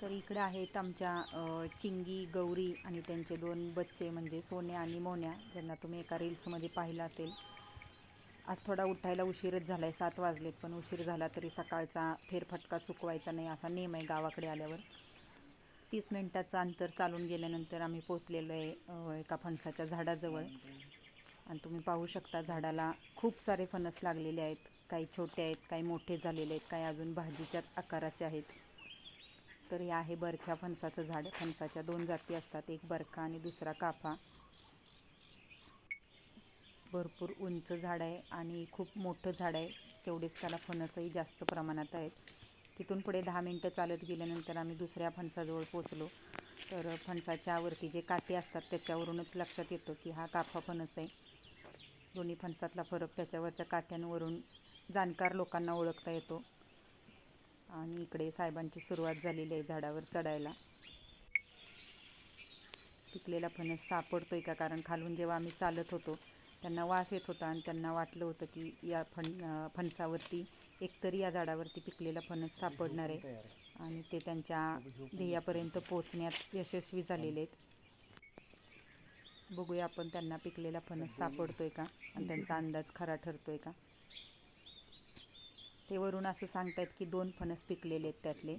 तर इकडे आहेत आमच्या चिंगी गौरी आणि त्यांचे दोन बच्चे म्हणजे सोन्या आणि मोन्या ज्यांना तुम्ही एका रील्समध्ये पाहिलं असेल. आज थोडा उठायला उशीरच झाला आहे सात वाजलेत पण उशीर झाला तरी सकाळचा फेरफटका चुकवायचा नाही असा नेम आहे गावाकडे आल्यावर. तीस मिनटाचं अंतर चालून गेल्यानंतर आम्ही पोचलेलो आहे एका फणसाच्या झाडाजवळ. आणि तुम्ही पाहू शकता झाडाला खूप सारे फणस लागलेले आहेत. काही छोटे आहेत काही मोठे झालेले आहेत काही अजून भाजीच्याच आकाराचे आहेत. तर हे आहे. बरख्या फणसाचं झाड फणसाच्या दोन जाती असतात. एक बरखा आणि दुसरा काफा. भरपूर उंच झाड आहे आणि खूप मोठं झाड आहे. तेवढेच त्याला फणसही जास्त प्रमाणात आहेत. तिथून पुढे दहा मिनटं चालत गेल्यानंतर आम्ही दुसऱ्या फणसाजवळ पोचलो तर फणसाच्यावरती जे काटे असतात त्याच्यावरूनच लक्षात येतं की हा काफा फणस आहे. दोन्ही फणसातला फरक त्याच्यावरच्या काट्यांवरून जाणकार लोकांना ओळखता येतो. आणि इकडे साहेबांची सुरुवात झालेली आहे झाडावर चढायला. पिकलेला फणस सापडतो आहे का? कारण खालून जेव्हा आम्ही चालत होतो त्यांना वास येत होता आणि त्यांना वाटलं होतं की या फण फणसावरती एकतरी या झाडावरती पिकलेला फणस सापडणार आहे आणि ते त्यांच्या ध्येयापर्यंत पोचण्यात यशस्वी झालेले आहेत. बघूया आपण त्यांना पिकलेला फणस सापडतोय का आणि त्यांचा अंदाज खरा ठरतोय का? ते वरून असं सांगतायत की दोन फणस पिकलेले आहेत त्यातले.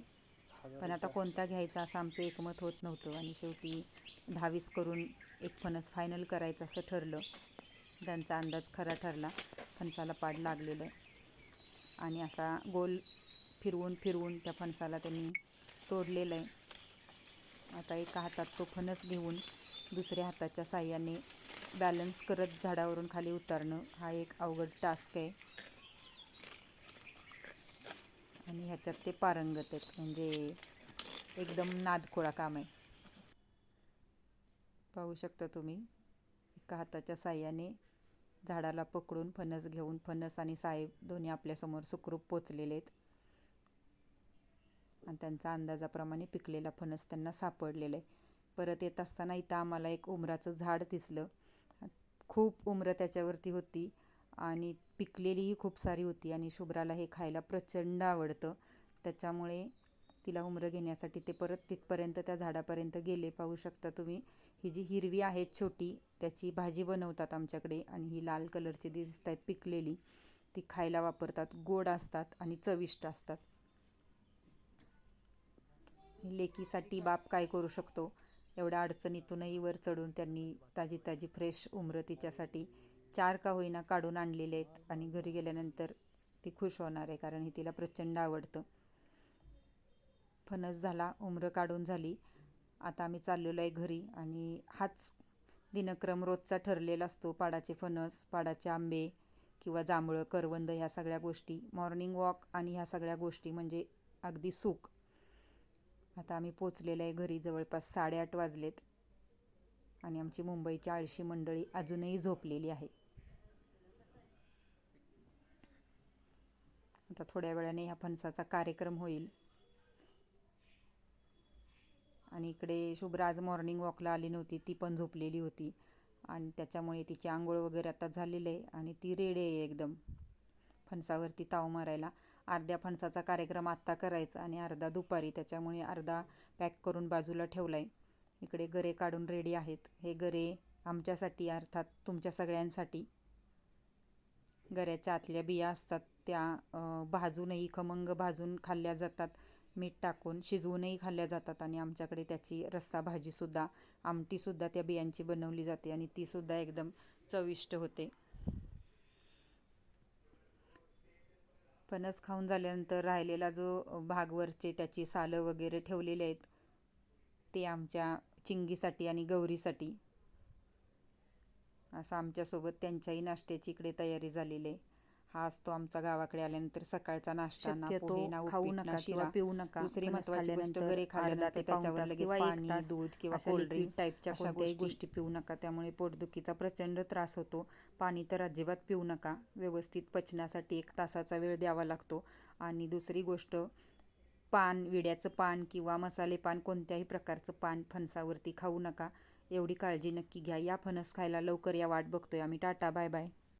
पण आता कोणता घ्यायचा असं आमचं एकमत होत नव्हतं. आणि शेवटी दहावीस करून एक फणस फायनल करायचं असं ठरलं. त्यांचा अंदाज खरा ठरला. फणसाला पाड लागलेलं आणि असा गोल फिरवून फिरवून त्या फणसाला त्यांनी तोडलेलं आहे. आता एका हातात तो फणस घेऊन दुसऱ्या हाताच्या साह्याने बॅलन्स करत झाडावरून खाली उतरणं हा एक अवघड टास्क आहे. आणि ह्याच्यात ते पारंगत आहेत. म्हणजे एकदम नादखोळा काम आहे. पाहू शकता तुम्ही एका हाताच्या साह्याने झाडाला पकडून फणस घेऊन फणस आणि साहेब दोन्ही आपल्यासमोर सुखरूप पोचलेले आहेत. आणि त्यांचा अंदाजाप्रमाणे पिकलेला फणस त्यांना सापडलेला आहे. परत येत असताना इथं आम्हाला एक उमराचं झाड दिसलं. खूप उमरं त्याच्यावरती होती. आणि पिकलेलीही खूप सारी होती आणि शुभ्राला हे खायला प्रचंड आवडतं. त्याच्यामुळे तिला उमरं घेण्यासाठी ते परत तिथपर्यंत त्या झाडापर्यंत गेले. पाहू शकता तुम्ही ही जी हिरवी आहे छोटी त्याची भाजी बनवतात आमच्याकडे आणि ही लाल कलरची दिसत आहेत पिकलेली. ती खायला वापरतात गोड असतात आणि चविष्ट असतात. लेकीसाठी बाप काय करू शकतो? एवढ्या अडचणीतूनही वर चढून त्यांनी ताजी ताजी फ्रेश उमरं तिच्यासाठी चार का होईना काढून आणलेले आहेत आणि घरी गेल्यानंतर ती खुश होणार आहे कारण हे तिला प्रचंड आवडतं. फणस झाला उमरं काढून झाली. आता आम्ही चाललेलो आहे घरी आणि हाच दिनक्रम रोजचा ठरलेला असतो. पाडाचे फणस पाडाचे आंबे किंवा जांभळं करवंद ह्या सगळ्या गोष्टी. मॉर्निंग वॉक आणि ह्या सगळ्या गोष्टी म्हणजे अगदी सुख. आता आम्ही पोचलेलो आहे घरी जवळपास साडेआठ वाजलेत आणि आमची मुंबईची आळशी मंडळी अजूनही झोपलेली आहे. आता थोड्या वेळाने ह्या फणसाचा कार्यक्रम होईल. आणि इकडे शुभ्रा आज मॉर्निंग वॉकला आली नव्हती ती पण झोपलेली होती. आणि त्याच्यामुळे तिची आंघोळ वगैरे आता झालेली आहे आणि ती रेडी आहे एकदम फणसावरती ताव मारायला. अर्ध्या फणसाचा कार्यक्रम आत्ता करायचा आणि अर्धा दुपारी त्याच्यामुळे अर्धा पॅक करून बाजूला ठेवला आहे इकडे गरे काढून रेडी आहेत. हे गरे आमच्यासाठी अर्थात तुमच्या सगळ्यांसाठी. गऱ्याच्या आतल्या बिया असतात. त्या भाजूनही खमंग भाजून खाल्ल्या जातात मीठ टाकून शिजवूनही खाल्ल्या जातात आणि आमच्याकडे त्याची रस्सा भाजीसुद्धा आमटीसुद्धा त्या बियांची बनवली जाते आणि तीसुद्धा एकदम चविष्ट होते. फणस खाऊन झाल्यानंतर राहिलेला जो भागवरचे त्याची सालं वगैरे ठेवलेले आहेत ते आमच्या चिंगीसाठी आणि गौरीसाठी. असं आमच्यासोबत त्यांच्याही नाश्त्याची इकडे तयारी झालेली आहे. हा असतो आमचा गावाकडे आल्यानंतर सकाळचा नाश्ता ना शक्यतो पोहे ना खाऊ नका शिरा. किंवा पिऊ नका. दुसरी गोष्ट खाल्ल्यानंतर त्याच्यावर लगेच पाणी दूध किंवा कोल्ड्रिंक टाईपच्या कोणत्याही गोष्टी गोष्टी पिऊ नका. त्यामुळे पोटदुखीचा प्रचंड त्रास होतो. पाणी तर अजिबात पिऊ नका. व्यवस्थित पचनासाठी एक तासाचा वेळ द्यावा लागतो. आणि दुसरी गोष्ट पान विड्याचं पान किंवा मसाले पान कोणत्याही प्रकारचं पान फणसावरती खाऊ नका. एवढी काळजी नक्की घ्या. या फणस खायला लवकर या वाट बघतोय आम्ही. Tata bye bye.